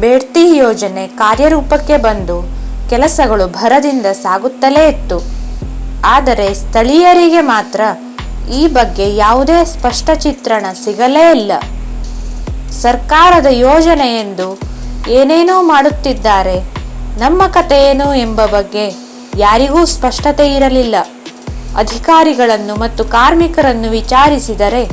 ಬೇಡ್ತಿ ಯೋಜನೆ ಕಾರ್ಯರೂಪಕ್ಕೆ ಬಂದು ಕೆಲಸಗಳು ಭರದಿಂದ ಸಾಗುತ್ತಲೇ ಇತ್ತು. ಆದರೆ ಸ್ಥಳೀಯರಿಗೆ ಮಾತ್ರ ಈ ಬಗ್ಗೆ ಯಾವುದೇ ಸ್ಪಷ್ಟ ಚಿತ್ರಣ ಸಿಗಲೇ ಇಲ್ಲ. ಸರ್ಕಾರದ ಯೋಜನೆ ಎಂದು ಏನೇನೋ ಮಾಡುತ್ತಿದ್ದಾರೆ. ನಮ್ಮ ಕಥೆಯೇನು ಎಂಬ ಬಗ್ಗೆ ಯಾರಿಗೂ ಸ್ಪಷ್ಟತೆ ಇರಲಿಲ್ಲ. ಅಧಿಕಾರಿಗಳನ್ನು ಮತ್ತು ಕಾರ್ಮಿಕರನ್ನು ವಿಚಾರಿಸಿದರೆ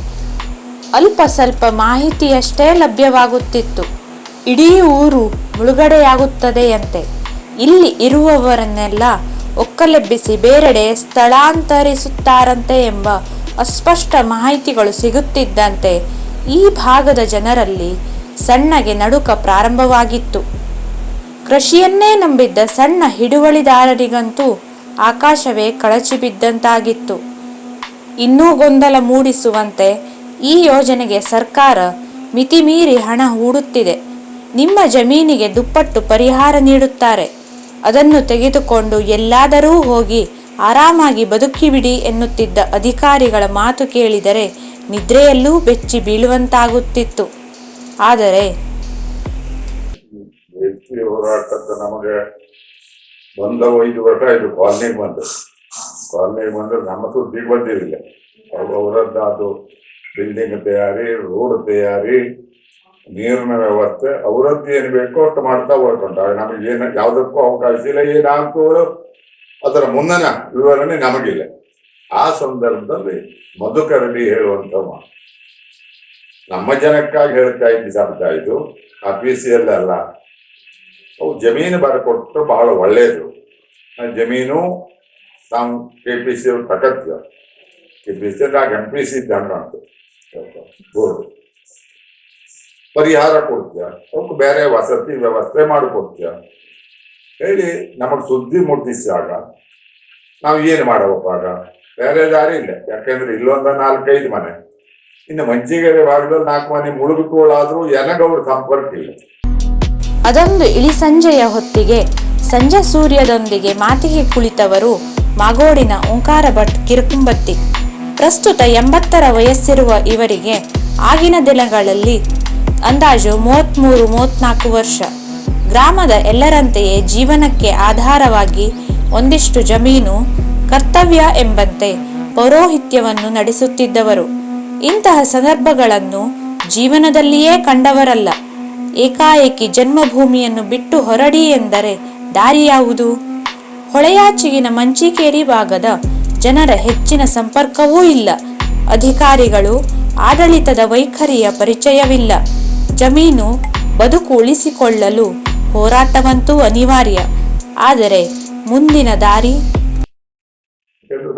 ಅಲ್ಪ ಸ್ವಲ್ಪ ಮಾಹಿತಿಯಷ್ಟೇ ಲಭ್ಯವಾಗುತ್ತಿತ್ತು. ಇಡೀ ಊರು ಮುಳುಗಡೆಯಾಗುತ್ತದೆಯಂತೆ. ಇಲ್ಲಿ ಇರುವವರನ್ನೆಲ್ಲ ಒಕ್ಕಲೆಬ್ಬಿಸಿ ಬೇರೆಡೆ ಸ್ಥಳಾಂತರಿಸುತ್ತಾರಂತೆ ಎಂಬ ಅಸ್ಪಷ್ಟ ಮಾಹಿತಿಗಳು ಸಿಗುತ್ತಿದ್ದಂತೆ ಈ ಭಾಗದ ಜನರಲ್ಲಿ ಸಣ್ಣಗೆ ನಡುಕ ಪ್ರಾರಂಭವಾಗಿತ್ತು. ಕೃಷಿಯನ್ನೇ ನಂಬಿದ್ದ ಸಣ್ಣ ಹಿಡುವಳಿದಾರರಿಗಂತೂ ಆಕಾಶವೇ ಕಳಚಿ ಬಿದ್ದಂತಾಗಿತ್ತು. ಇನ್ನೂ ಗೊಂದಲ ಮೂಡಿಸುವಂತೆ ಈ ಯೋಜನೆಗೆ ಸರ್ಕಾರ ಮಿತಿಮೀರಿ ಹಣ ಹೂಡುತ್ತಿದೆ. ನಿಮ್ಮ ಜಮೀನಿಗೆ ದುಪ್ಪಟ್ಟು ಪರಿಹಾರ ನೀಡುತ್ತಾರೆ. ಅದನ್ನು ತೆಗೆದುಕೊಂಡು ಎಲ್ಲಾದರೂ ಹೋಗಿ ಆರಾಮಾಗಿ ಬದುಕಿಬಿಡಿ ಎನ್ನುತ್ತಿದ್ದ ಅಧಿಕಾರಿಗಳ ಮಾತು ಕೇಳಿದರೆ ನಿದ್ರೆಯಲ್ಲೂ ಬೆಚ್ಚಿ ಬೀಳುವಂತಾಗುತ್ತಿತ್ತು. ಆದರೆ ನಮಗೆ ಬಂದ ಐದು ವರ್ಷ ಇದು ಕಾಲನಿಗೆ ಬಂದು. ಕಾಲನಿಗೆ ಬಂದ್ರೆ ನಮ್ಮ ಸುದ್ದಿಗೆ ಬಂದಿರಲಿಲ್ಲ ಅವ್ರು ಅವರದ್ದು ಅದು ಬಿಲ್ಡಿಂಗ್ ತಯಾರಿ ರೋಡ್ ತಯಾರಿ ನೀರಿನ ವ್ಯವಸ್ಥೆ ಅವರದ್ದು ಏನು ಬೇಕೋ ಅಷ್ಟು ಮಾಡ್ತಾ ಹೋಗ್ಕೊಂಡ್ರೆ ನಮಗೆ ಏನು, ಯಾವುದಕ್ಕೂ ಅವಕಾಶ ಇಲ್ಲ. ಏನಾಗ್ತೋ ಅದರ ಮುಂದಿನ ವಿವರಣೆ ನಮಗಿಲ್ಲ. ಆ ಸಂದರ್ಭದಲ್ಲಿ ಮಧುಕರಡಿ ಹೇಳುವಂತ ನಮ್ಮ ಜನಕ್ಕಾಗಿ ಹೇಳ್ತಾ ಇದ್ದ ಶಬ್ದ ಇದು. ಅಫೀಸಿಯಲ್ ಅಲ್ಲ. ಅವು ಜಮೀನು ಬರಕೊಟ್ಟು ಬಹಳ ಒಳ್ಳೆಯದು ಜಮೀನು ತಮ್ಮ ಕೆ ಪಿ ಸಿ ಅವ್ರು ತಗತ್ಯ K P C M P C ಇದ್ದಂಗ ಬೋರ್ಡು ಪರಿಹಾರ ಕೊಡ್ತೀಯ? ಅವಕ್ಕೆ ಬೇರೆ ವಸತಿ ವ್ಯವಸ್ಥೆ ಮಾಡಿಕೊಡ್ತೀಯ? ಹೇಳಿ ನಮಗೆ ಸುದ್ದಿ ಮುಟ್ಟಿಸಿದಾಗ ನಾವು ಏನು ಮಾಡಬೇಕು ಆಗ? ಬೇರೆ ದಾರಿ ಇಲ್ಲ. ಯಾಕಂದ್ರೆ ಇಲ್ಲೊಂದ ನಾಲ್ಕೈದು ಮನೆ. ಇನ್ನು ಮಂಚಿಗೆರೆ ಭಾಗದಲ್ಲಿ ನಾಲ್ಕು ಮನೆ ಮುಳುಗುಕೋಳಾದ್ರೂ ಎನಗವ್ರ ಸಂಪರ್ಕ ಇಲ್ಲ. ಅದೊಂದು ಇಳಿ ಸಂಜೆಯ ಹೊತ್ತಿಗೆ ಸಂಜೆ ಸೂರ್ಯದೊಂದಿಗೆ ಮಾತಿಗೆ ಕುಳಿತವರು ಮಾಗೋಡಿನ ಓಂಕಾರ ಭಟ್ ಕಿರುಕುಂಬತ್ತಿ. ಪ್ರಸ್ತುತ ಎಂಬತ್ತರ ವಯಸ್ಸಿರುವ ಇವರಿಗೆ ಆಗಿನ ದಿನಗಳಲ್ಲಿ ಅಂದಾಜು ಮೂವತ್ತ್ಮೂರು ಮೂವತ್ನಾಲ್ಕು ವರ್ಷ. ಗ್ರಾಮದ ಎಲ್ಲರಂತೆಯೇ ಜೀವನಕ್ಕೆ ಆಧಾರವಾಗಿ ಒಂದಿಷ್ಟು ಜಮೀನು, ಕರ್ತವ್ಯ ಎಂಬಂತೆ ಪೌರೋಹಿತ್ಯವನ್ನು ನಡೆಸುತ್ತಿದ್ದವರು. ಇಂತಹ ಸಂದರ್ಭಗಳನ್ನು ಜೀವನದಲ್ಲಿಯೇ ಕಂಡವರಲ್ಲ. ಏಕಾಏಕಿ ಜನ್ಮಭೂಮಿಯನ್ನು ಬಿಟ್ಟು ಹೊರಡಿ ಎಂದರೆ ದಾರಿ ಯಾವುದು ಹೊಳೆಯಾಚೆಗಿನ ಮಂಚಿಕೇರಿ ಭಾಗದ ಜನರ ಹೆಚ್ಚಿನ ಸಂಪರ್ಕವೂ ಇಲ್ಲ. ಅಧಿಕಾರಿಗಳು, ಆಡಳಿತದ ವೈಖರಿಯ ಪರಿಚಯವಿಲ್ಲ. ಜಮೀನು ಬದುಕು ಉಳಿಸಿಕೊಳ್ಳಲು ಹೋರಾಟವಂತೂ ಅನಿವಾರ್ಯ. ಆದರೆ ಮುಂದಿನ ದಾರಿ?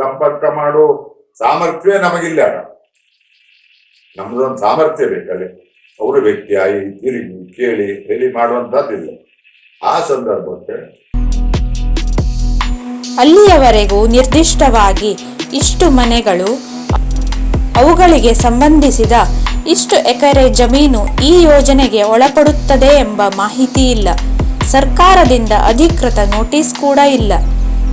ಸಂಪರ್ಕ ಮಾಡೋ ಸಾಮರ್ಥ್ಯ ನಮಗಿಲ್ಲ. ನಮ್ದೊಂದು ಸಾಮರ್ಥ್ಯ ಬೇಕಲ್ಲಿ. ಅವರು ವ್ಯಕ್ತಿ ಆಗಿ ತಿರುಗಿ ಕೇಳಿ ಹೇಳಿ ಮಾಡುವಂತಹದ್ದಿಲ್ಲ ಆ ಸಂದರ್ಭಕ್ಕೆ ಅಲ್ಲಿಯವರೆಗೂ ನಿರ್ದಿಷ್ಟವಾಗಿ ಇಷ್ಟು ಮನೆಗಳು ಅವುಗಳಿಗೆ ಸಂಬಂಧಿಸಿದ ಇಷ್ಟು ಎಕರೆ ಜಮೀನು ಈ ಯೋಜನೆಗೆ ಒಳಪಡುತ್ತದೆ ಎಂಬ ಮಾಹಿತಿ ಇಲ್ಲ. ಸರ್ಕಾರದಿಂದ ಅಧಿಕೃತ ನೋಟಿಸ್ ಕೂಡ ಇಲ್ಲ.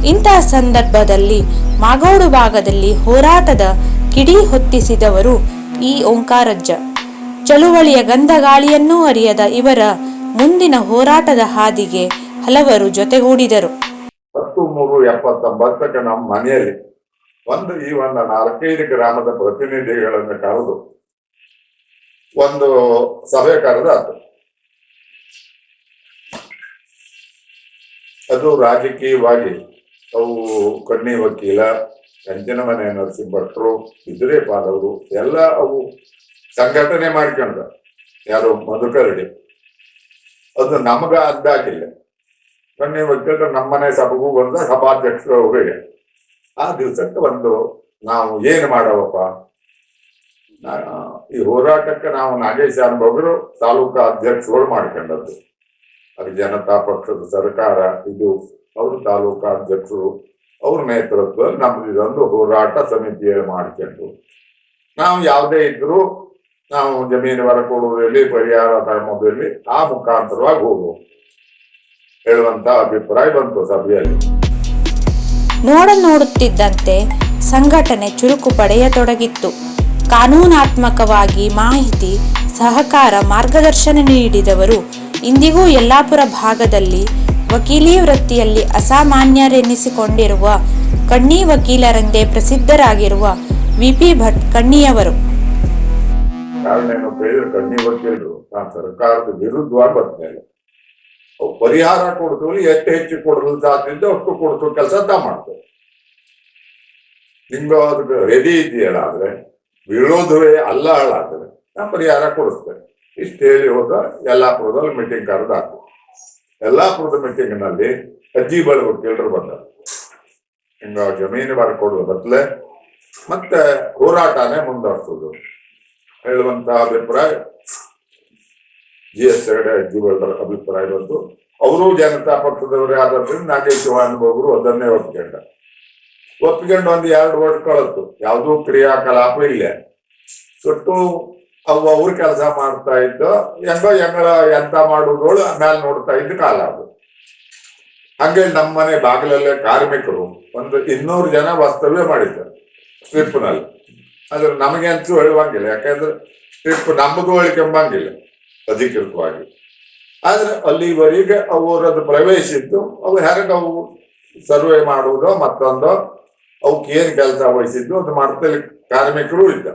ಇಂತಹ ಸಂದರ್ಭದಲ್ಲಿ ಮಾಗೋಡು ಭಾಗದಲ್ಲಿ ಹೋರಾಟದ ಕಿಡಿ ಹೊತ್ತಿಸಿದವರು ಈ ಓಂಕಾರಜ್ಜ. ಚಳುವಳಿಯ ಗಂಧಗಾಳಿಯನ್ನೂ ಅರಿಯದ ಇವರ ಮುಂದಿನ ಹೋರಾಟದ ಹಾದಿಗೆ ಹಲವರು ಜೊತೆಗೂಡಿದರು. ಹತ್ತು ಮೂರು ಮನೆಯಲ್ಲಿ ಒಂದು ಈ ಒಂದು ನಾಲ್ಕೈದು ಗ್ರಾಮದ ಪ್ರತಿನಿಧಿಗಳನ್ನು ಕರೆದು ಒಂದು ಸಭೆ ಕರೆದಾತು ಅದು. ರಾಜಕೀಯವಾಗಿ ಅವು ಕಣ್ಣಿ ವಕೀಲ ಕಂಚಿನ ಮನೆ ನರಸಿಂಹಭಟ್ರು ಬಿದಿರೇಪಾದವರು, ಎಲ್ಲ ಅವು ಸಂಘಟನೆ ಮಾಡ್ಕೊಂಡ ಯಾರು ಮಧುಕರಡಿ. ಅದು ನಮಗ ಅದ್ದಾಗಿಲ್ಲ. ಕಣ್ಣಿ ವಕೀಲರು ನಮ್ಮನೆ ಸಭೆಗೂ ಬಂದ ಸಭಾಧ್ಯಕ್ಷರು ಅವರಿಗೆ. ಆ ದಿವಸಕ್ಕೆ ಒಂದು ನಾವು ಏನು ಮಾಡವಪ್ಪ? ಈ ಹೋರಾಟಕ್ಕೆ ನಾವು ನಾಗೇಶ್ ಅನುಭವರು ತಾಲೂಕಾ ಅಧ್ಯಕ್ಷರು ಮಾಡ್ಕೊಂಡದ್ದು. ಅದು ಜನತಾ ಪಕ್ಷದ ಸರ್ಕಾರ, ಇದು ಅವರು ತಾಲೂಕಾ ಅಧ್ಯಕ್ಷರು, ಅವ್ರ ನೇತೃತ್ವದಲ್ಲಿ ನಮ್ದು ಇದೊಂದು ಹೋರಾಟ ಸಮಿತಿ ಮಾಡ್ಕೊಂಡು. ನಾವು ಯಾವುದೇ ಇದ್ರೂ ನಾವು ಜಮೀನು ಹೊರ ಕೊಡುವುದರಲ್ಲಿ, ಪರಿಹಾರ ತಗೊಳ್ಳೋದ್ರಲ್ಲಿ ಆ ಮುಖಾಂತರವಾಗಿ ಹೋಗುವ ಹೇಳುವಂತ ಅಭಿಪ್ರಾಯ ಬಂತು ಸಭೆಯಲ್ಲಿ. ನೋಡ ನೋಡುತ್ತಿದ್ದಂತೆ ಸಂಘಟನೆ ಚುರುಕು ಪಡೆಯತೊಡಗಿತ್ತು. ಕಾನೂನಾತ್ಮಕವಾಗಿ ಮಾಹಿತಿ, ಸಹಕಾರ, ಮಾರ್ಗದರ್ಶನ ನೀಡಿದವರು ಇಂದಿಗೂ ಯಲ್ಲಾಪುರ ಭಾಗದಲ್ಲಿ ವಕೀಲಿ ವೃತ್ತಿಯಲ್ಲಿ ಅಸಾಮಾನ್ಯರೆನಿಸಿಕೊಂಡಿರುವ ಕಣ್ಣಿ ವಕೀಲರೆಂದೇ ಪ್ರಸಿದ್ಧರಾಗಿರುವ ವಿ ಪಿ ಭಟ್ ಕಣ್ಣಿಯವರು. ಕಣ್ಣಿ ವಕೀಲರು ಸರ್ಕಾರದ ವಿರುದ್ಧವಾಗಿ ಬರ್ತಾರೆ ಪರಿಹಾರ ಕೊಡ್ತೀವಿ ಎಷ್ಟು ಹೆಚ್ಚು ಕೊಡಲು ಸಾಧ್ಯ ಅಷ್ಟು ಕೊಡ್ತು ಕೆಲಸ ತಾ ಮಾಡ್ತೇವೆ ನಿಮ್ಗೆ ಅದಕ್ಕೆ ರೆಡಿ ಇದೆಯಲ್ಲ ಆದ್ರೆ? ವಿರೋಧವೇ ಅಲ್ಲ ಹಾಳಾದರೆ ನಾ ಪರಿಹಾರ ಕೊಡಿಸ್ತೇನೆ. ಇಷ್ಟು ಹೇಳಿ ಹೋದ ಯಲ್ಲಾಪುರದಲ್ಲಿ ಮೀಟಿಂಗ್ ಕರೆದಾಕು ಯಲ್ಲಾಪುರದ ಮೀಟಿಂಗ್ನಲ್ಲಿ ಅಜ್ಜಿ ಬಳ ವಕೀಲರು ಬಂದರು. ಹಿಂಗ ಜಮೀನು ಬರ್ಕೊಡೋದು ಬದಲೆ ಮತ್ತೆ ಹೋರಾಟನೇ ಮುಂದುವರ್ಸೋದು. ಹೇಳುವಂತಹ ಅಭಿಪ್ರಾಯ. ಜಿ ಎಸ್ ಹೆಗಡೆ ಅಜ್ಜಿಗಳ ಅಭಿಪ್ರಾಯ ಬಂತು. ಅವರು ಜನತಾ ಪಕ್ಷದವರೇ ಆದ್ರಿಂದ ನಾಗೇಶ್ ಅವರು ಅದನ್ನೇ ಒಪ್ಕೊಂಡ ಒಪ್ಕೊಂಡು ಒಂದು ಎರಡು ವರ್ಡ್ ಕಳತ್ತು ಯಾವುದೂ ಕ್ರಿಯಾಕಲಾಪ ಇಲ್ಲ. ಸುಟ್ಟು ಅವು ಅವ್ರ ಕೆಲಸ ಮಾಡ್ತಾ ಇದ್ದು, ಹೆಂಗೋ ಹೆಂಗಳ ಎಂತ ಮಾಡುವುದು ಆಮೇಲೆ ನೋಡ್ತಾ ಇದ್ದ ಕಾಲ ಅದು. ಹಂಗೆ ನಮ್ಮ ಮನೆ ಬಾಗಿಲಲ್ಲೇ ಕಾರ್ಮಿಕರು ಒಂದು ಇನ್ನೂರು ಜನ ವಾಸ್ತವ್ಯ ಮಾಡಿದ್ದಾರೆ ಸ್ಟ್ರಿಪ್ನಲ್ಲಿ ಆದ್ರೆ ನಮಗೆ ಅಂತೂ ಹೇಳುವಂಗಿಲ್ಲ, ಯಾಕಂದ್ರೆ ಟ್ರಿಪ್ ನಮಗೂ ಹೇಳಿಕೆಂಬಂಗಿಲ್ಲ, ಅಧಿಕೃತವಾಗಿ. ಆದ್ರೆ ಅಲ್ಲಿವರೆಗೆ ಅವರದ್ದು ಪ್ರವೇಶಿದ್ದು ಅವು ಹೆರಗ ಅವು ಸರ್ವೆ ಮಾಡುವುದೋ ಮತ್ತೊಂದೋ ಅವಕ್ಕೆ ಏನ್ ಕೆಲಸ ವಹಿಸಿದ್ದು ಅದು ಮಾಡ್ತಲ್ಲಿ ಕಾರ್ಮಿಕರು ಇದ್ದ.